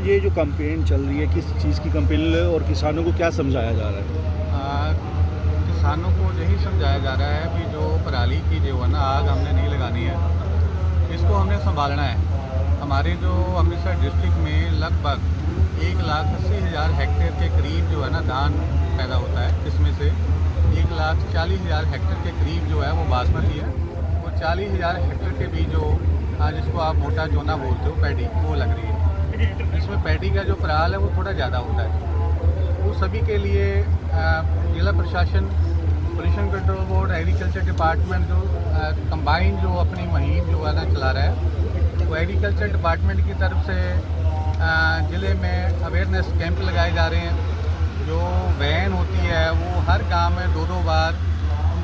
ये जो कंपेन चल रही है किस चीज़ की कंपेन और किसानों को क्या समझाया जा रहा है? आ, किसानों को यही समझाया जा रहा है कि जो पराली की जो है ना आग हमने नहीं लगानी है इसको हमने संभालना है। हमारे जो अमृतसर डिस्ट्रिक्ट में लगभग एक लाख अस्सी हज़ार हेक्टेयर के करीब जो है ना धान पैदा होता है इसमें से एक लाख चालीस हज़ार हेक्टेयर के करीब जो है वो बासमती है। और चालीस हज़ार हेक्टेयर के बीच जो आज जिसको आप मोटा चोना बोलते हो पैडी वो लग रही है। इसमें पैडी का जो पराल है वो थोड़ा ज़्यादा होता है। वो सभी के लिए जिला प्रशासन, pollution control board, agriculture department जो कंबाइन जो अपनी मुहिम जो है ना चला रहा है, वो एग्रीकल्चर डिपार्टमेंट की तरफ़ से ज़िले में अवेयरनेस कैंप लगाए जा रहे हैं। जो वैन होती है, वो हर गाँव में दो दो बार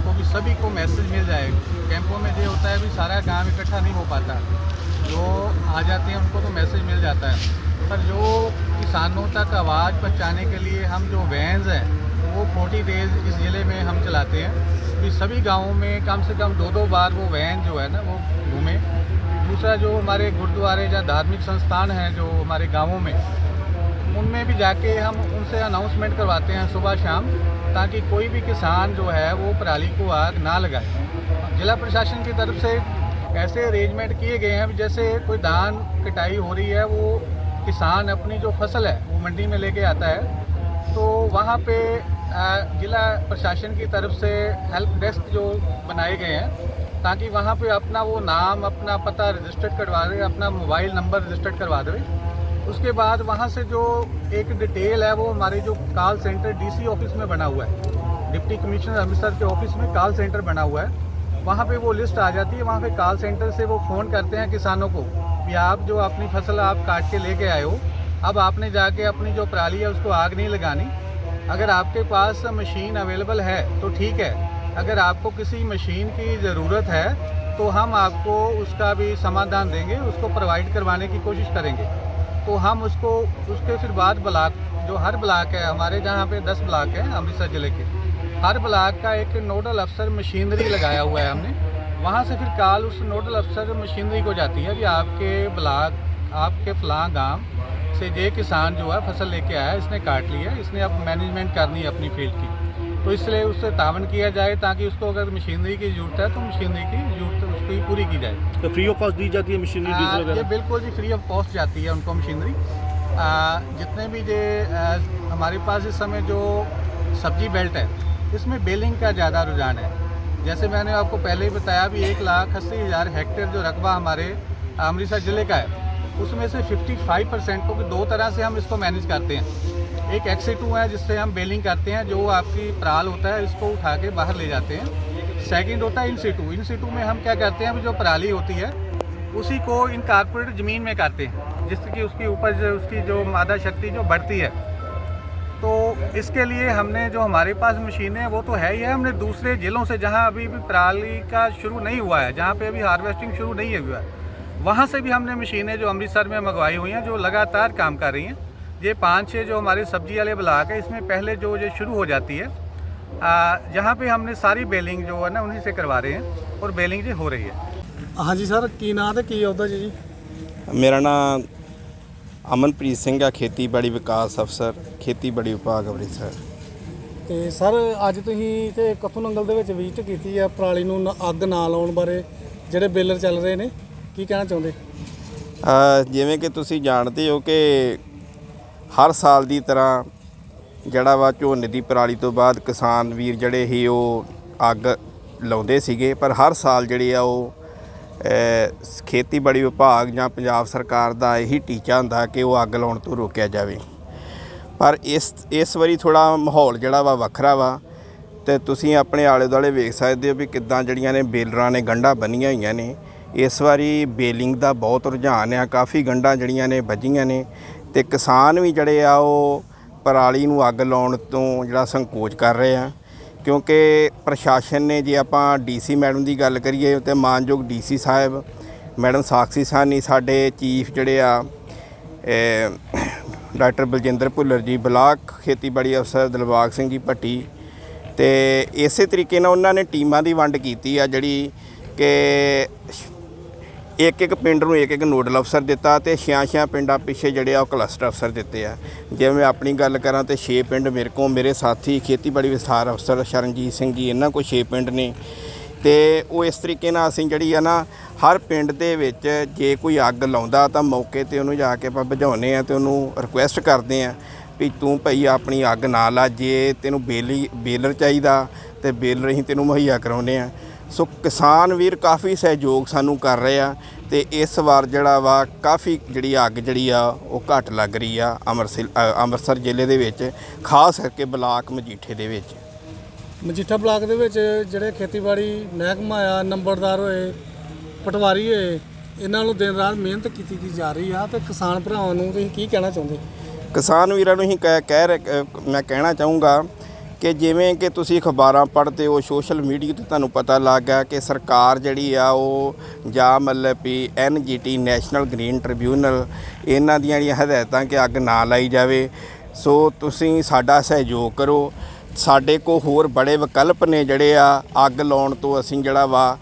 उनको भी सभी को मैसेज मिल जाए। कैंपों में ये होता है भी सारा गाँव इकट्ठा नहीं हो पाता। जो आ जाते हैं उनको तो मैसेज मिल जाता है। पर जो किसानों तक आवाज़ पहुँचाने के लिए हम जो वैन्स हैं, वो 40 डेज़ इस ज़िले में हम चलाते हैं। भी सभी गाँवों में कम से कम दो दो बार वो वैन जो है ना, वो घूमें। दूसरा जो हमारे गुरुद्वारे या धार्मिक संस्थान हैं जो हमारे गाँवों में, उनमें भी जाके हम उनसे अनाउंसमेंट करवाते हैं सुबह शाम। ताकि कोई भी किसान जो है वो पराली को आग ना लगाए। जिला प्रशासन की तरफ़ से ऐसे अरेंजमेंट किए गए हैं, जैसे कोई धान कटाई हो रही है, वो किसान अपनी जो फ़सल है, वो मंडी में लेके आता है। तो वहाँ पे जिला प्रशासन की तरफ़ से हेल्प डेस्क जो बनाए गए हैं, ताकि वहाँ पे अपना वो नाम, अपना पता रजिस्टर्ड करवा दे, अपना मोबाइल नंबर रजिस्टर्ड करवा दे। उसके बाद वहाँ से जो एक डिटेल है, वो हमारे जो कॉल सेंटर डीसी ऑफ़िस में बना हुआ है। डिप्टी कमिश्नर अमृतसर के ऑफ़िस में कॉल सेंटर बना हुआ है। वहाँ पे वो लिस्ट आ जाती है, वहाँ पे कॉल सेंटर से वो फ़ोन करते हैं किसानों को कि आप जो अपनी फ़सल आप काट के लेके आए हो, अब आपने जाके अपनी जो पराली है उसको आग नहीं लगानी। अगर आपके पास मशीन अवेलेबल है तो ठीक है। अगर आपको किसी मशीन की ज़रूरत है तो हम आपको उसका भी समाधान देंगे, उसको प्रोवाइड करवाने की कोशिश करेंगे। तो हम उसको उसके फिर बाद ब्लाक जो हर ब्लाक है हमारे जहाँ पे 10 ब्लाक हैं अमृतसर ज़िले के हर ब्लाक का एक नोडल अफसर मशीनरी लगाया हुआ है हमने। वहाँ से फिर कॉल उस नोडल अफसर मशीनरी को जाती है कि आपके ब्लाक आपके फलां गाँव से ये किसान जो है फ़सल लेके आया इसने काट लिया है, इसने अब मैनेजमेंट करनी है अपनी फ़ील्ड की। तो इसलिए उससे तावन किया जाए ताकि उसको अगर मशीनरी की ज़रूरत है तो मशीनरी की ज़रूरत उसकी पूरी की जाए। तो फ्री ऑफ़ कॉस्ट दी जाती है मशीनरी ये बिल्कुल जी फ्री ऑफ़ कॉस्ट जाती है उनको मशीनरी। जितने भी ये हमारे पास इस समय जो सब्ज़ी बेल्ट है इसमें बेलिंग का ज़्यादा रुझान है। जैसे मैंने आपको पहले ही बताया भी एक लाख अस्सी हज़ार हेक्टेयर जो रकबा हमारे अमृतसर ज़िले का है उसमें से 55 परसेंट को दो तरह से हम इसको मैनेज करते हैं। एक एक्सी टू है, जिससे हम बेलिंग करते हैं, जो आपकी पराल होता है, इसको उठा के बाहर ले जाते हैं। सेकंड होता है इन सीटू इन सीटू में हम क्या करते हैं जो पराली होती है, उसी को इन कारपोरेट ज़मीन में करते हैं जिससे जिसकी उसकी उपज, उसकी जो मादा शक्ति जो बढ़ती है। तो इसके लिए हमने जो हमारे पास मशीनें हैं, वो तो है ही है, हमने दूसरे ज़िलों से, जहाँ अभी भी पराली का शुरू नहीं हुआ है, जहाँ पे अभी हार्वेस्टिंग शुरू नहीं हुआ है, वहाँ से भी हमने मशीनें जो अमृतसर में मंगवाई हुई हैं, जो लगातार काम कर रही हैं। ये पाँच छः जो हमारे सब्जी वाले ब्लाक है इसमें पहले जो ये शुरू हो जाती है आ, जहाँ पे हमने सारी बेलिंग जो है ना उन्हीं से करवा रहे हैं और बेलिंग जो हो रही है ਹਾਂਜੀ ਸਰ ਕੀ ਨਾਂ ਤੇ ਕੀ ਅਹੁਦਾ ਜੀ ਜੀ ਮੇਰਾ ਨਾਮ ਅਮਨਪ੍ਰੀਤ ਸਿੰਘ ਆ ਖੇਤੀਬਾੜੀ ਵਿਕਾਸ ਅਫਸਰ ਖੇਤੀਬਾੜੀ ਵਿਭਾਗ ਅੰਮ੍ਰਿਤਸਰ ਤੇ ਸਰ ਅੱਜ ਤੁਸੀਂ ਤੇ ਕੱਥੂ ਨੰਗਲ ਦੇ ਵਿੱਚ ਵਿਜ਼ਿਟ ਕੀਤੀ ਆ ਪਰਾਲੀ ਨੂੰ ਨ- ਅੱਗ ਨਾ ਲਾਉਣ ਬਾਰੇ ਜਿਹੜੇ ਬੇਲਰ ਚੱਲ ਰਹੇ ਨੇ ਕੀ ਕਹਿਣਾ ਚਾਹੁੰਦੇ ਅ, ਜਿਵੇਂ ਕਿ ਤੁਸੀਂ ਜਾਣਦੇ ਹੋ ਕਿ ਹਰ ਸਾਲ ਦੀ ਤਰ੍ਹਾਂ ਜਿਹੜਾ ਵਾ ਝੋਨੇ ਦੀ ਪਰਾਲੀ ਤੋਂ ਬਾਅਦ ਕਿਸਾਨ ਵੀਰ ਜਿਹੜੇ ਸੀ ਉਹ ਅੱਗ ਲਾਉਂਦੇ ਸੀਗੇ, ਪਰ ਹਰ ਸਾਲ ਜਿਹੜੇ ਆ ਉਹ ਖੇਤੀਬਾੜੀ ਵਿਭਾਗ ਜਾਂ ਪੰਜਾਬ ਸਰਕਾਰ ਦਾ ਇਹੀ ਟੀਚਾ ਹੁੰਦਾ ਕਿ ਉਹ ਅੱਗ ਲਾਉਣ ਤੋਂ ਰੋਕਿਆ ਜਾਵੇ। ਪਰ ਇਸ ਇਸ ਵਾਰੀ ਥੋੜਾ ਮਾਹੌਲ ਜਿਹੜਾ ਵਾ ਵੱਖਰਾ ਵਾ ਤੇ ਤੁਸੀਂ ਆਪਣੇ ਆਲੇ ਦੁਆਲੇ ਵੇਖ ਸਕਦੇ ਹੋ ਵੀ ਕਿੱਦਾਂ ਜਿਹੜੀਆਂ ਨੇ ਬੇਲਰਾਂ ਨੇ ਗੰਢਾਂ ਬੰਨੀਆਂ ਹੋਈਆਂ ਨੇ। ਇਸ ਵਾਰੀ ਬੇਲਿੰਗ ਦਾ ਬਹੁਤ ਰੁਝਾਨ ਆ, ਕਾਫੀ ਗੰਢਾਂ ਜਿਹੜੀਆਂ ਨੇ ਵੱਜੀਆਂ ਨੇ। ਤੇ ਕਿਸਾਨ ਵੀ ਜਿਹੜੇ ਆ ਉਹ ਪਰਾਲੀ ਨੂੰ ਅੱਗ ਲਾਉਣ ਤੋਂ ਜਿਹੜਾ ਸੰਕੋਚ ਕਰ ਰਹੇ ਆ। ਕਿਉਂਕਿ ਪ੍ਰਸ਼ਾਸਨ ਨੇ ਜੇ ਆਪਾਂ ਡੀਸੀ ਮੈਡਮ ਦੀ ਗੱਲ ਕਰੀਏ ਤੇ ਮਾਨਯੋਗ ਡੀਸੀ ਸਾਹਿਬ, ਮੈਡਮ ਸਾਕਸ਼ੀ ਸਾਨੀ ਸਾਡੇ ਚੀਫ ਜਿਹੜੇ ਆ ਡਾਕਟਰ ਬਲਜਿੰਦਰ ਭੁੱਲਰ ਜੀ, ਬਲਾਕ ਖੇਤੀਬਾੜੀ ਅਫਸਰ ਦਿਲਬਾਗ ਸਿੰਘ ਜੀ ਭੱਟੀ ਤੇ ਇਸੇ ਤਰੀਕੇ ਨਾਲ ਉਹਨਾਂ ਨੇ ਟੀਮਾਂ ਦੀ ਵੰਡ ਕੀਤੀ ਆ ਜਿਹੜੀ ਕਿ ਇੱਕ ਇੱਕ ਪਿੰਡ ਨੂੰ ਇੱਕ ਇੱਕ ਨੋਡਲ ਅਫਸਰ ਦਿੱਤਾ ਤੇ ਛਿਆਂ ਛਿਆਂ ਪਿੰਡਾਂ ਪਿੱਛੇ ਜਿਹੜੇ ਆ ਉਹ ਕਲਸਟਰ ਅਫਸਰ ਦਿੱਤੇ ਆ। ਜਿਵੇਂ ਮੈਂ ਆਪਣੀ ਗੱਲ ਕਰਾਂ ਤੇ 6 ਪਿੰਡ ਮੇਰੇ ਕੋਲ, ਮੇਰੇ ਸਾਥੀ, ਖੇਤੀਬਾੜੀ ਵਿਸਥਾਰ ਅਫਸਰ ਸ਼ਰਨਜੀਤ ਸਿੰਘ ਜੀ, ਇਹਨਾਂ ਕੋਲ 6 ਪਿੰਡ ਨੇ। ਤੇ ਉਹ ਇਸ ਤਰੀਕੇ ਨਾਲ ਅਸੀਂ ਜਿਹੜੀ ਆ ਨਾ, ਹਰ ਪਿੰਡ ਦੇ ਵਿੱਚ ਜੇ ਕੋਈ ਅੱਗ ਲਾਉਂਦਾ ਤਾਂ ਮੌਕੇ ਤੇ ਉਹਨੂੰ ਜਾ ਕੇ ਆਪਾਂ ਬੁਝਾਉਂਦੇ ਆ ਤੇ ਉਹਨੂੰ ਰਿਕੁਐਸਟ ਕਰਦੇ ਆ ਵੀ ਤੂੰ ਭਈ ਆਪਣੀ ਅੱਗ ਨਾ ਲਾ, ਜੇ ਤੈਨੂੰ ਬੇਲੀ, ਬੇਲਰ ਚਾਹੀਦਾ ਤੇ ਬੇਲਰ ਅਸੀਂ ਤੈਨੂੰ ਮੁਹੱਈਆ ਕਰਾਉਂਦੇ ਆ। ਸੋ ਕਿਸਾਨ ਵੀਰ ਕਾਫੀ ਸਹਿਯੋਗ ਸਾਨੂੰ ਕਰ ਰਹੇ ਆ ਤੇ ਇਸ ਵਾਰ ਜਿਹੜਾ ਵਾ ਕਾਫੀ ਜਿਹੜੀ ਅੱਗ ਜਿਹੜੀ ਆ ਉਹ ਘੱਟ ਲੱਗ ਰਹੀ ਆ ਅੰਮ੍ਰਿਤਸਰ ਜ਼ਿਲ੍ਹੇ ਦੇ ਵਿੱਚ ਖਾਸ ਕਰਕੇ ਬਲਾਕ ਮਜੀਠੇ ਦੇ ਵਿੱਚ। ਮਜੀਠਾ ਬਲਾਕ ਦੇ ਵਿੱਚ ਜਿਹੜੇ ਖੇਤੀਬਾੜੀ ਮਹਿਕਮਾ ਆ ਨੰਬਰਦਾਰ ਹੋਏ ਪਟਵਾਰੀ ਹੋਏ ਇਹਨਾਂ ਨੂੰ ਦਿਨ ਰਾਤ ਮਿਹਨਤ ਕੀਤੀ ਕੀ ਜਾ ਰਹੀ ਆ ਤੇ ਕਿਸਾਨ ਭਰਾਵਾਂ ਨੂੰ ਤੁਸੀਂ ਕੀ ਕਹਿਣਾ ਚਾਹੁੰਦੇ? ਕਿਸਾਨ ਵੀਰਾਂ ਨੂੰ ਹੀ ਕਹਿ ਮੈਂ ਕਹਿਣਾ ਚਾਹੂੰਗਾ ਕਿ ਜਿਵੇਂ ਕਿ ਤੁਸੀਂ ਅਖਬਾਰਾਂ ਪੜ੍ਹਦੇ ਹੋ ਸੋਸ਼ਲ ਮੀਡੀਆ ਤੇ ਤੁਹਾਨੂੰ ਪਤਾ ਲੱਗ ਗਿਆ ਕਿ ਸਰਕਾਰ ਜਿਹੜੀ ਆ ਉਹ ਜਾਂ ਮਤਲਬ ਵੀ ਐਨਜੀਟੀ ਨੈਸ਼ਨਲ ਗ੍ਰੀਨ ਟ੍ਰਿਬਿਊਨਲ ਇਹਨਾਂ ਦੀਆਂ ਜਿਹੜੀਆਂ ਹਦਾਇਤਾਂ ਕਿ ਅੱਗ ਨਾ ਲਾਈ ਜਾਵੇ। ਸੋ ਤੁਸੀਂ ਸਾਡਾ ਸਹਿਯੋਗ ਕਰੋ। ਸਾਡੇ ਕੋਲ ਹੋਰ ਬੜੇ ਵਿਕਲਪ ਨੇ ਜਿਹੜੇ ਆ, ਅੱਗ ਲਾਉਣ ਤੋਂ ਅਸੀਂ ਜਿਹੜਾ ਵਾ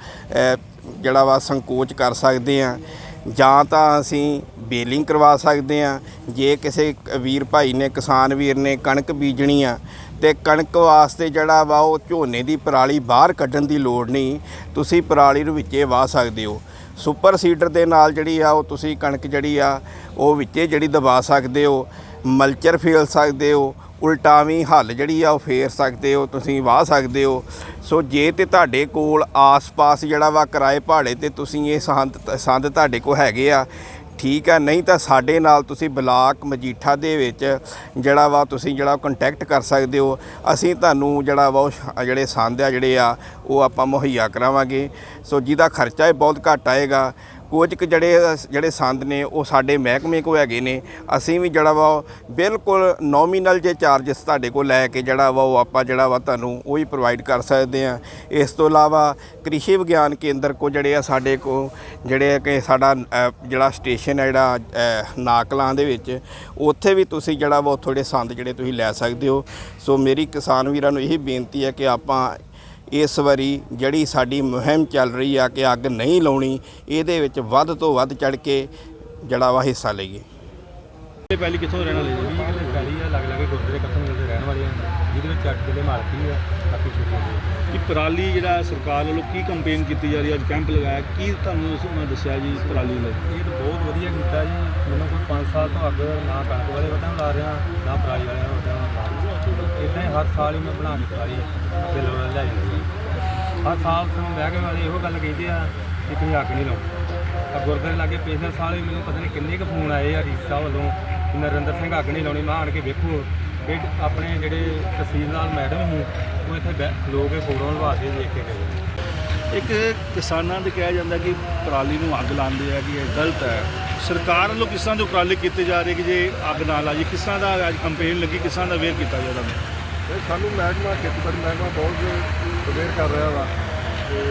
ਜਿਹੜਾ ਵਾ ਸੰਕੋਚ ਕਰ ਸਕਦੇ ਆ ਜਾਂ ਤਾਂ ਅਸੀਂ ਬੇਲਿੰਗ ਕਰਵਾ ਸਕਦੇ ਆ ਜੇ ਕਿਸੇ ਵੀਰ ਭਾਈ ਨੇ, ਕਿਸਾਨ ਵੀਰ ਨੇ ਕਣਕ ਬੀਜਣੀ ਆ ਤੇ ਕਣਕ ਵਾਸਤੇ ਜਿਹੜਾ ਵਾ ਉਹ ਝੋਨੇ ਦੀ ਪਰਾਲੀ ਬਾਹਰ ਕੱਢਣ ਦੀ ਲੋੜ ਨਹੀਂ। ਤੁਸੀਂ ਪਰਾਲੀ ਨੂੰ ਵਿੱਚੇ ਵਾਹ ਸਕਦੇ ਹੋ। ਸੁਪਰ ਸੀਡਰ ਦੇ ਨਾਲ ਜਿਹੜੀ ਆ ਉਹ ਤੁਸੀਂ ਕਣਕ ਜਿਹੜੀ ਆ ਉਹ ਵਿੱਚੇ ਜਿਹੜੀ ਦਬਾ ਸਕਦੇ ਹੋ। ਮਲਚਰ ਫੇਲ ਸਕਦੇ ਹੋ। ਉਲਟਾਵੀਂ ਹੱਲ ਜਿਹੜੀ ਆ ਉਹ ਫੇਰ ਸਕਦੇ ਹੋ। ਤੁਸੀਂ ਵਾਹ ਸਕਦੇ ਹੋ। ਸੋ ਜੇ ਤੇ ਤੁਹਾਡੇ ਕੋਲ ਆਸ-ਪਾਸ ਜਿਹੜਾ ਵਾ ਕਿਰਾਏ ਭਾੜੇ ਤੇ ਤੁਸੀਂ ਇਹ ਸੰਦ ਸੰਦ ਤੁਹਾਡੇ ਕੋਲ ਹੈਗੇ ਆ ਠੀਕ ਆ, ਨਹੀਂ ਤਾਂ ਸਾਡੇ ਨਾਲ ਤੁਸੀਂ ਬਲਾਕ ਮਜੀਠਾ ਦੇ ਵਿੱਚ ਜਿਹੜਾ ਵਾ ਤੁਸੀਂ ਜਿਹੜਾ ਕੰਟੈਕਟ ਕਰ ਸਕਦੇ ਹੋ। ਅਸੀਂ ਤੁਹਾਨੂੰ ਜਿਹੜਾ ਵਾ ਉਹ ਜਿਹੜੇ ਸੰਦ ਆ ਜਿਹੜੇ ਆ, ਉਹ ਆਪਾਂ ਮੁਹੱਈਆ ਕਰਾਵਾਂਗੇ। ਸੋ ਜਿਹਦਾ ਖਰਚਾ ਇਹ ਬਹੁਤ ਘੱਟ ਆਏਗਾ ਕੁਝ ਕੁ ਜਿਹੜੇ ਜਿਹੜੇ ਸੰਦ ਨੇ ਉਹ ਸਾਡੇ ਮਹਿਕਮੇ ਕੋ ਹੈਗੇ ਨੇ। ਅਸੀਂ ਵੀ ਜਿਹੜਾ ਵਾ ਉਹ ਬਿਲਕੁਲ ਨੋਮੀਨਲ ਜੇ ਚਾਰजेस ਤੁਹਾਡੇ ਕੋਲ ਲੈ ਕੇ ਜਿਹੜਾ ਵਾ ਉਹ ਆਪਾਂ ਜਿਹੜਾ ਵਾ ਤੁਹਾਨੂੰ ਉਹ ਹੀ ਪ੍ਰੋਵਾਈਡ ਕਰ ਸਕਦੇ ਆ ਇਸ ਤੋਂ ਇਲਾਵਾ ਕ੍ਰਿਸ਼ੀ ਵਿਗਿਆਨ ਕੇਂਦਰ ਕੋ ਜਿਹੜੇ ਆ ਸਾਡੇ ਕੋ ਜਿਹੜੇ ਕਿ ਸਾਡਾ ਜਿਹੜਾ ਸਟੇਸ਼ਨ ਹੈ ਜਿਹੜਾ ਅ, ਨਾਕਲਾਂ ਦੇ ਵਿੱਚ ਉੱਥੇ ਵੀ ਤੁਸੀਂ ਜਿਹੜਾ ਵਾ ਥੋੜੇ ਸੰਦ ਜਿਹੜੇ ਤੁਸੀਂ ਲੈ ਸਕਦੇ ਹੋ। ਸੋ ਮੇਰੀ ਕਿਸਾਨ ਵੀਰਾਂ ਨੂੰ ਇਹੀ ਬੇਨਤੀ ਹੈ ਕਿ ਆਪਾਂ ਇਸ ਵਾਰੀ ਜਿਹੜੀ ਸਾਡੀ ਮੁਹਿੰਮ ਚੱਲ ਰਹੀ ਆ ਕਿ ਅੱਗ ਨਹੀਂ ਲਾਉਣੀ ਇਹਦੇ ਵਿੱਚ ਵੱਧ ਤੋਂ ਵੱਧ ਚੜ ਕੇ ਜਿਹੜਾ ਵਾ ਹਿੱਸਾ ਲਈਏ। ਇਹ ਪਹਿਲੀ ਕਿੱਥੋਂ ਦੇ ਰਹਿਣ ਵਾਲੇ ਜੀ ਵੀਹ ਕਿੱਲੇ ਪੈਲੀ ਆ ਲੱਗ ਲੱਗੇ ਗੁਰਦੁਆਰੇ ਕੱਥੋਂ ਮਿਲਦੇ ਰਹਿਣ ਵਾਲੀਆਂ ਜਿਹਦੇ ਵਿੱਚ 8 ਕਿੱਲੇ ਮਾਲਕੀ ਆ ਬਾਕੀ ਛੋਟੀਆਂ ਕਿ ਪਰਾਲੀ ਜਿਹੜਾ ਸਰਕਾਰ ਵੱਲੋਂ ਕੀ ਕੰਪੇਨ ਕੀਤੀ ਜਾ ਰਹੀ ਹੈ ਅੱਜ ਕੈਂਪ ਲਗਾਇਆ ਕੀ ਤੁਹਾਨੂੰ ਉਸ ਨੇ ਦੱਸਿਆ ਜੀ ਪਰਾਲੀ ਲਈ ਇਹ ਤਾਂ ਬਹੁਤ ਵਧੀਆ ਕੀਤਾ ਜੀ। ਮੈਨੂੰ ਕੋਈ 5 ਸਾਲ ਤੋਂ ਅੱਗ ਨਾ ਕਣਕ ਵਾਲੇ ਵਟਾਂ ਲਾ ਰਿਹਾ ਨਾ ਪਰਾਲੀ ਵਾਲੇ ਵਟਾਂ ਲਾ ਰਿਹਾ ਇਦਾਂ ਹੀ ਹਰ ਸਾਲ ਹੀ ਮੈਂ ਬਣਾ ਕੇ ਪਰਾਲੀ ਬਿੱਲ ਵਾਲਾ ਲੈ ਜਾਂਦੀ ਹਰ ਸਾਲ ਤੋਂ ਮਹਿਕਮੇ ਵਾਲੇ ਇਹੋ ਗੱਲ ਕਹਿੰਦੇ ਆ ਕਿ ਤੁਸੀਂ ਅੱਗ ਨਹੀਂ ਲਾਓ ਆ ਗੁਰਦੁਆਰੇ ਲਾਗੇ ਪਿਛਲੇ ਸਾਲ ਹੀ ਮੈਨੂੰ ਪਤਾ ਨਹੀਂ ਕਿੰਨੇ ਕੁ ਫੋਨ ਆਏ ਆ ਰੀਸਾ ਵੱਲੋਂ, ਕਿ ਨਰਿੰਦਰ ਸਿੰਘ ਅੱਗ ਨਹੀਂ ਲਾਉਣੀ, ਮੈਂ ਆਣ ਕੇ ਵੇਖੋ ਕਿ ਆਪਣੇ ਜਿਹੜੇ ਤਹਿਸੀਲਦਾਰ ਮੈਡਮ ਸੀ, ਉਹ ਇੱਥੇ ਬੈ- ਖਲੋ ਕੇ ਫੋਟੋਆਂ ਲਵਾ ਕੇ ਦੇਖ ਕੇ ਗਏ। ਇੱਕ ਕਿਸਾਨਾਂ ਦੇ ਕਿਹਾ ਜਾਂਦਾ ਕਿ ਪਰਾਲੀ ਨੂੰ ਅੱਗ ਲਾਉਂਦੇ ਆ, ਕਿ ਇਹ ਗਲਤ ਹੈ। ਸਰਕਾਰ ਵੱਲੋਂ ਕਿਸ ਤਰ੍ਹਾਂ ਦੇ ਉਪਰਾਲੇ ਕੀਤੇ ਜਾ ਰਹੇ ਕਿ ਜੇ ਅੱਗ ਨਾ ਲਾਜੀ ਕਿਸ ਤਰ੍ਹਾਂ ਦਾ ਅੱਜ ਕੰਪੇਨ ਲੱਗੀ? ਕਿਸ ਤਰ੍ਹਾਂ ਦਾ ਅਵੇਅਰ ਕੀਤਾ ਜਾ ਰਿਹਾ? ਤੇ ਸਾਨੂੰ ਮਹਿਕਮਾ ਖੇਤੀਬਾੜੀ ਮਹਿਕਮਾ ਬਹੁਤ ਅਵੇਅਰ ਕਰ ਰਿਹਾ ਵਾ। ਤੇ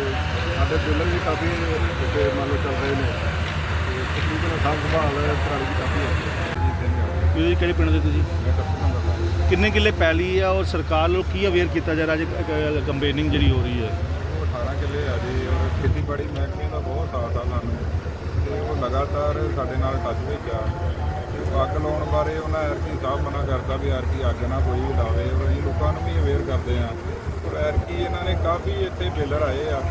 ਸਾਡੇ ਬਿੱਲਰ ਵੀ ਕਾਫੀ ਅੱਗੇ ਮੰਨ ਲਓ ਚੱਲ ਰਹੇ ਨੇ। ਤੇ ਤਕਰੀਬਨ ਸਾਂਭ ਸੰਭਾਲ ਪਰਾਲੀ ਦੀ ਕਾਫੀ ਹੈ। ਤੁਸੀਂ ਕਿਹੜੇ ਪਿੰਡ ਦੇ ਤੁਸੀਂ? ਕਿੰਨੇ ਕਿੱਲੇ ਪੈਲੀ ਆ ਔਰ ਸਰਕਾਰ ਵੱਲੋਂ ਕੀ ਅਵੇਅਰ ਕੀਤਾ ਜਾ ਰਿਹਾ? ਜੇ ਕੰਪੇਨਿੰਗ ਜਿਹੜੀ ਹੋ ਰਹੀ ਹੈ। ਉਹ 18 ਕਿੱਲੇ ਆ ਜੀ। ਔਰ ਖੇਤੀਬਾੜੀ ਮਹਿਕਮੇ ਦਾ ਬਹੁਤ ਸਾਥ ਆ ਸਾਨੂੰ। ਤੇ ਉਹ ਲਗਾਤਾਰ ਸਾਡੇ ਨਾਲ ਟੱਚ ਵਿੱਚ ਆ। ਅੱਗ ਲਾਉਣ ਬਾਰੇ ਉਹਨਾਂ ਐਰਕੀ ਸਾਹਿਬ ਮਨਾ ਕਰਦਾ ਵੀ ਐਰਕੀ ਅੱਗ ਨਾ ਕੋਈ ਵੀ ਲਾਵੇ ਔਰ ਅਸੀਂ ਲੋਕਾਂ ਨੂੰ ਵੀ ਅਵੇਅਰ ਕਰਦੇ ਆ ਔਰ ਐਰਕੀ ਇਹਨਾਂ ਨੇ ਕਾਫੀ ਇੱਥੇ ਬੇਲਰ ਆਏ ਆ।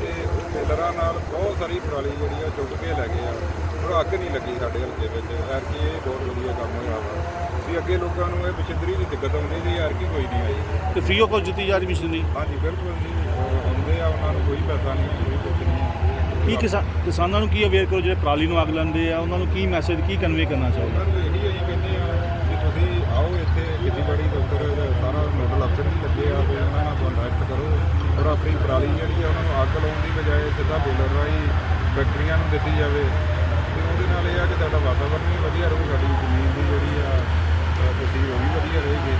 ਤੇ ਉਹ ਬੇਲਰਾਂ ਨਾਲ ਬਹੁਤ ਸਾਰੀ ਪਰਾਲੀ ਜਿਹੜੀ ਆ ਚੁੱਕ ਕੇ ਲੈ ਗਏ ਆ। ਔਰ ਅੱਗ ਨਹੀਂ ਲੱਗੀ ਸਾਡੇ ਹਲਕੇ ਵਿੱਚ। ਐਰਕੀ ਇਹ ਬਹੁਤ ਵਧੀਆ ਕੰਮ ਹੋਇਆ ਵਾ। ਵੀ ਅੱਗੇ ਲੋਕਾਂ ਨੂੰ ਇਹ ਮਸ਼ੀਨਰੀ ਦੀ ਦਿੱਕਤ ਆਉਂਦੀ ਸੀ ਐਰਕੀ ਕੋਈ ਨਹੀਂ ਆਈ। ਤੇ ਫ੍ਰੀ ਆਫ ਕਾਸਟ ਦਿੱਤੀ ਜਾ ਰਹੀ ਮਸ਼ੀਨਰੀ ਹਾਂਜੀ ਬਿਲਕੁਲ ਜੀ। ਆਉਂਦੇ ਆ ਉਹਨਾਂ ਨੂੰ ਕੋਈ ਪੈਸਾ ਨਹੀਂ ਕੀ ਕਿਸਾ- ਕਿਸਾਨਾਂ ਨੂੰ ਕੀ ਅਵੇਅਰ ਕਰੋ ਜਿਹੜੇ ਪਰਾਲੀ ਨੂੰ ਅੱਗ ਲਾਉਂਦੇ ਆ? ਉਹਨਾਂ ਨੂੰ ਕੀ ਮੈਸੇਜ ਕੀ ਕਨਵੇ ਕਰਨਾ ਚਾਹੁੰਦੇ ਉਹਨਾਂ ਨੂੰ ਇਹੀ ਅਸੀਂ ਕਹਿੰਦੇ ਆ ਕਿ ਤੁਸੀਂ ਆਓ ਇੱਥੇ ਖੇਤੀਬਾੜੀ ਦਫ਼ਤਰ ਸਾਰਾ ਨੋਡਲ ਅਫਸਰ ਵੀ ਲੱਗੇ ਆ ਤੇ ਉਹਨਾਂ ਨਾਲ ਕੰਟੈਕਟ ਕਰੋ। ਔਰ ਆਪਣੀ ਪਰਾਲੀ ਜਿਹੜੀ ਆ, ਉਹਨਾਂ ਨੂੰ ਅੱਗ ਲਾਉਣ ਦੀ ਬਜਾਏ ਸਿੱਧਾ ਬੇਲਰ ਰਾਹੀਂ ਫੈਕਟਰੀਆਂ ਨੂੰ ਦਿੱਤੀ ਜਾਵੇ। ਤੇ ਉਹਦੇ ਨਾਲ ਇਹ ਆ ਕਿ ਤੁਹਾਡਾ ਵਾਤਾਵਰਨ ਵੀ ਵਧੀਆ ਰਹੂ, ਸਾਡੀ ਜ਼ਮੀਨ ਦੀ ਜਿਹੜੀ ਆ ਤੁਸੀਂ ਉਹ ਵੀ ਵਧੀਆ ਰਹੇਗੀ।